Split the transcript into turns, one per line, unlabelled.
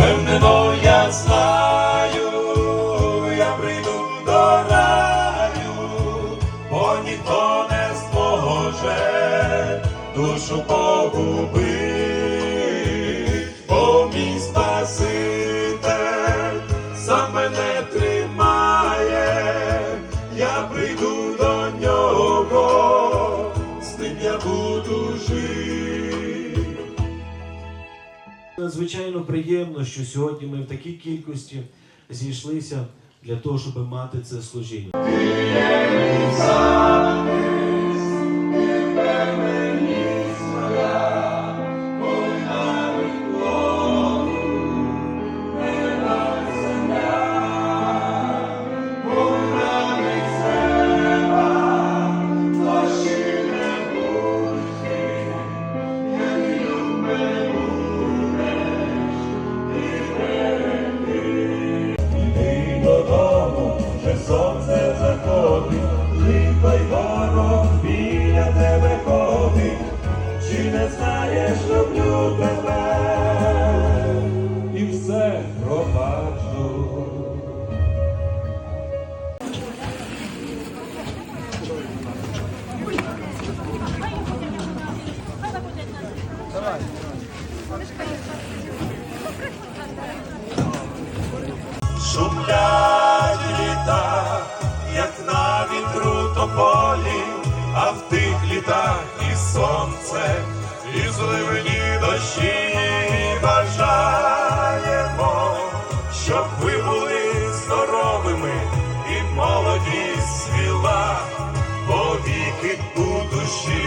Певнено, я знаю, я прийду до раю, бо ніхто не зможе душу погубить, бо міста.
Надзвичайно приємно, що сьогодні ми в такій кількості зійшлися для того, щоб мати це служіння.
Пробачу. Шумлять літа, як на вітру тополі, а в тих літах і сонце, і зливні дощі, щоб ви були здоровими і молодість свіла повіки у душі.